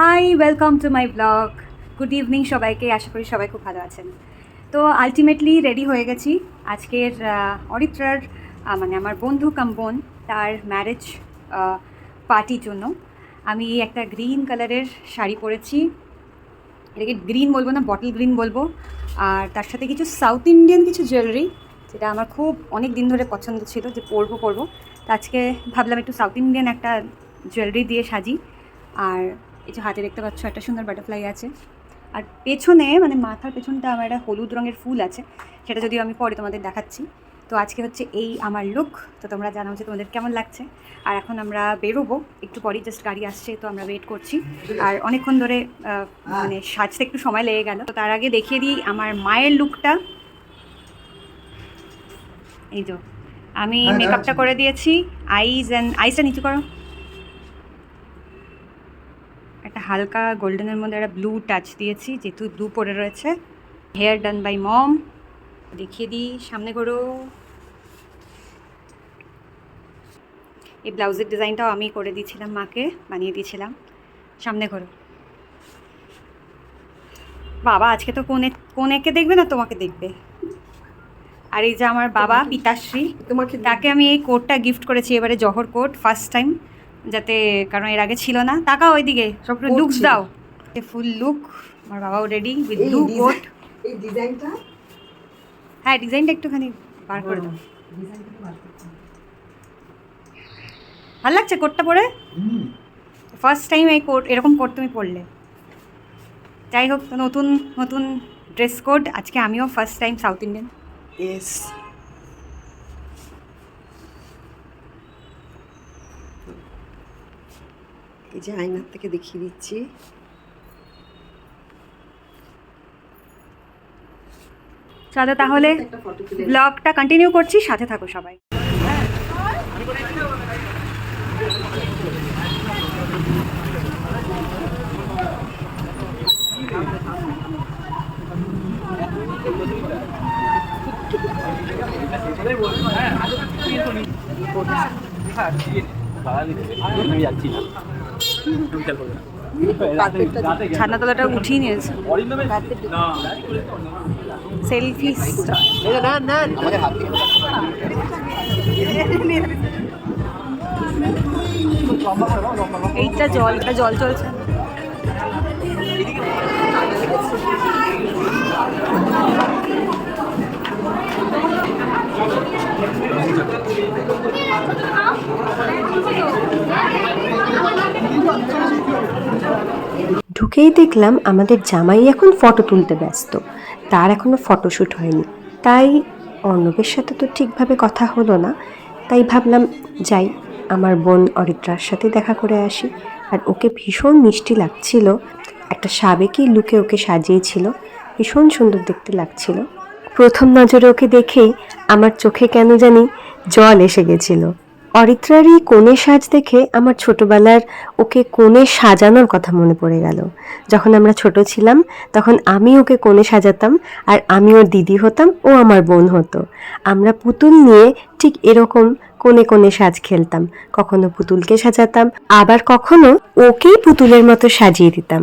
Hi welcome to my blog good evening সবাইকে, আশা করি সবাই খুব ভালো আছেন। তো আলটিমেটলি রেডি হয়ে গেছি আজকের অরিত্রার মানে আমার বন্ধু কাম বোন তার ম্যারেজ পার্টির জন্য। আমি একটা গ্রিন কালারের শাড়ি পরেছি। এটাকে গ্রিন বলব না বটল গ্রিন বলব। আর তার সাথে কিছু সাউথ ইন্ডিয়ান কিছু জুয়েলারি যেটা আমার খুব অনেক দিন ধরে পছন্দ ছিল যে পরবো পরবো। তো আজকে ভাবলাম একটু সাউথ ইন্ডিয়ান একটা জুয়েলারি দিয়ে সাজি। আর এই যে হাতে দেখতে পাচ্ছ একটা সুন্দর বাটারফ্লাই আছে। আর পেছনে মানে মাথার পেছনটা আমার একটা হলুদ রঙের ফুল আছে সেটা যদিও আমি পরে তোমাদের দেখাচ্ছি। তো আজকে হচ্ছে এই আমার লুক তো তোমরা জানাও যে তোমাদের কেমন লাগছে। আর এখন আমরা বেরোবো একটু পরেই জাস্ট গাড়ি আসছে তো আমরা ওয়েট করছি। আর অনেকক্ষণ ধরে মানে সাজতে একটু সময় লেগে গেল। তো তার আগে দেখিয়ে দিই আমার মায়ের লুকটা এই তো আমি হ্যাঁ, মেকআপটা করে দিয়েছি। আইজ অ্যান্ড আইসটা নিচু করো একটা হালকা গোল্ডেনের মধ্যে একটা ব্লু টাচ দিয়েছি যেহেতু ব্লু পরে রয়েছে। হেয়ার ডান বাই মম দেখিয়ে দিই সামনে করো। এই ব্লাউজের ডিজাইনটাও আমি করে দিয়েছিলাম মাকে বানিয়ে দিয়েছিলাম। সামনে করো। বাবা আজকে তো কোনে কোনেকে দেখবে না তোমাকে দেখবে? আর এই যে আমার বাবা পিতাশ্রী তোমাকে তাকে আমি এই কোটটা গিফট করেছি এবারে জহর কোট ফার্স্ট টাইম যাতে কারণ এর আগে ছিল না। তাকাও ওইদিকে সব লুকস। দাও। ফুল লুক আমার বাবাও রেডি উইথ ব্লু কোট এই ডিজাইনটা হ্যাঁ ডিজাইনটা একটুখানি বার করে দাও। ভালো লাগছে কোটটা পরে? ফার্স্ট টাইম এই কোট এরকম কোট তুমি পরলে। যাই হোক নতুন নতুন ড্রেস কোড আজকে আমিও first time South Indian Yes. এই যে আয়নার থেকে দেখিয়ে দিচ্ছি। চলো তাহলে ব্লগটা কন্টিনিউ করছি সাথে থাকো সবাই। আমি না তলাটা উঠিয়ে নিয়েছে। সেলফি এইটা জল এটা জল চলছে। ঢুকেই দেখলাম আমাদের জামাই এখন ফটো তুলতে ব্যস্ত। তার এখনও ফটোশ্যুট হয়নি। তাই অর্ণবের সাথে তো ঠিকভাবে কথা হলো না। তাই ভাবলাম, যাই, আমার বোন অরিত্রার সাথে দেখা করে আসি। আর ওকে ভীষণ মিষ্টি লাগছিল। একটা সাবেকি লুকে ওকে সাজিয়েছিল। ভীষণ সুন্দর দেখতে লাগছিল। প্রথম নজরে ওকে দেখেই আমার চোখে কেন জানি জল এসে গেছিল। অরিত্রার এই কোণে সাজ দেখে আমার ছোটবেলার ওকে কোণে সাজানোর কথা মনে পড়ে গেল। যখন আমরা ছোট ছিলাম, তখন আমি ওকে কোণে সাজাতাম আর আমি ওর দিদি হতাম, ও আমার বোন হতো। আমরা পুতুল নিয়ে ঠিক এরকম কোণে কোণে সাজ খেলতাম। কখনো পুতুলকে সাজাতাম, আবার কখনো ওকেই পুতুলের মতো সাজিয়ে দিতাম।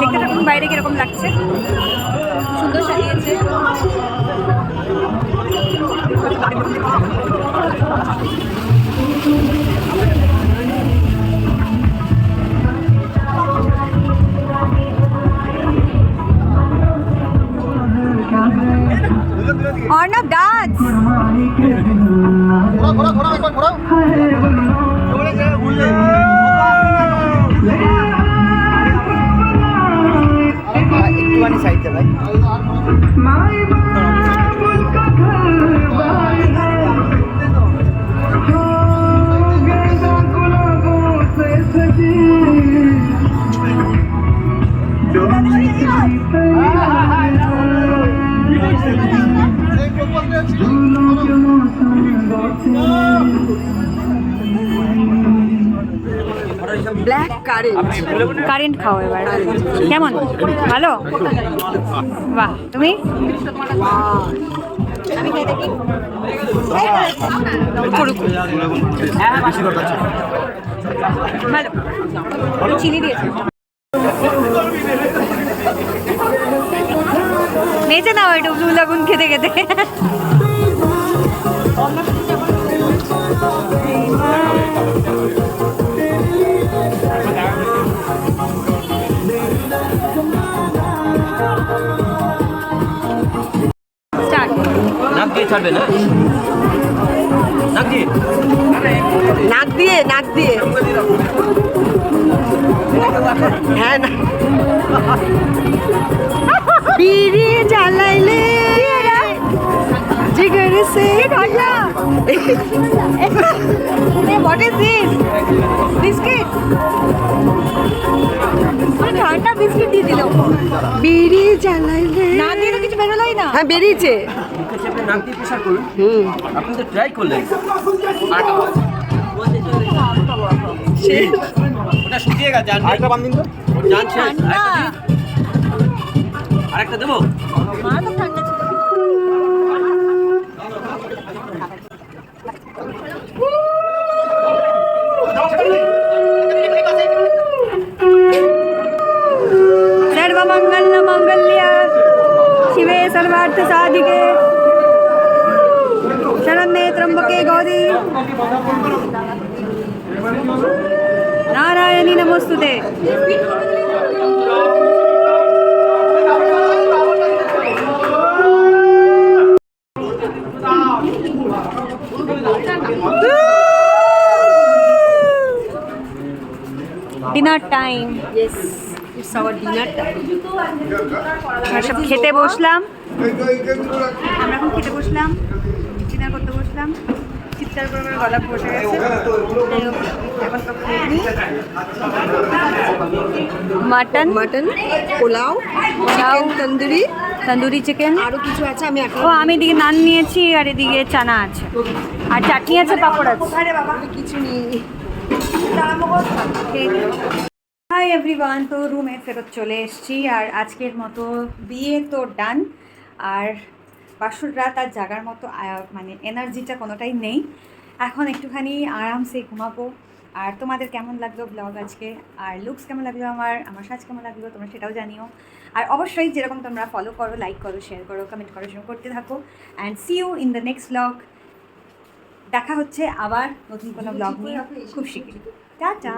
দেখতে থাকুন বাইরে কীরকম লাগছে। সুন্দর সাজিয়েছে। অর্ণব ডান্স। ঘোরা ঘোরা একবার ঘোরাও। একটুখানি ব্ল্যাক কারেন্ট। কারেন্ট খাও এবার। কেমন? ভালো? বাহ তুমি? ভালো। চিনি দিয়েছে। নেচে নাও একটু ব্লু লাগুন খেতে খেতে। ছাড়বে না? নাক দিয়ে? নাক দিয়ে নাক দিয়ে। হ্যাঁ না। বিড়ি জ্বালাইলে জিগর সে হোয়াট ইজ দিস বিস্কিট? ঠান্ডা বিস্কিট দিয়ে দিল বিড়ি জ্বালাইলে না দিয়ে তো কিছু বেরোলোই না। হ্যাঁ বেরিয়েছে। মুখে চেপে নাক দিয়ে প্রেশার করুন। আপনি তো ট্রাই করলেন। ওটা শুকিয়ে গেছে আর আরেকটা বান্ধিন তো। জান শেষ আরেকটা দেবো? বস্তুতে dinner time yes it's our dinner time আমরা সব খেতে বসলাম আমরা এখন খেতে বসলাম ডিনার করতে বসলাম চিৎকার করে করে গলা বসে গেছে। এখন তো mutton. Mutton pulao pulao. Tandoori. Tandoori chicken. আরও কিছু আছে আমি ও আমি এদিকে নান নিয়েছি আর এদিকে চানা আছে। আর চাটনি আছে পাপড় আছে। কিছু নিয়ে হাই এভরিওয়ান তো রুমে ফেরত চলে এসেছি আর আজকের মতো বিয়ে তো ডান আর বাসর রাত আর জাগার মতো আয়া- মানে এনার্জিটা কোনোটাই নেই। এখন একটুখানি আরামসে ঘুমাবো। আর তোমাদের কেমন লাগল ব্লগ আজকে? আর লুকস কেমন লাগল আমার? আমার সাজ কেমন লাগল? তোমরা সেটাও জানিও। আর অবশ্যই যেরকম তোমরা ফলো করো লাইক করো শেয়ার করো কমেন্ট করো শুরু করতে থাকো। And see you in the next blog দেখা হচ্ছে আবার নতুন কোনো ব্লগ নিয়ে। খুব শীঘ্রই। টাটা।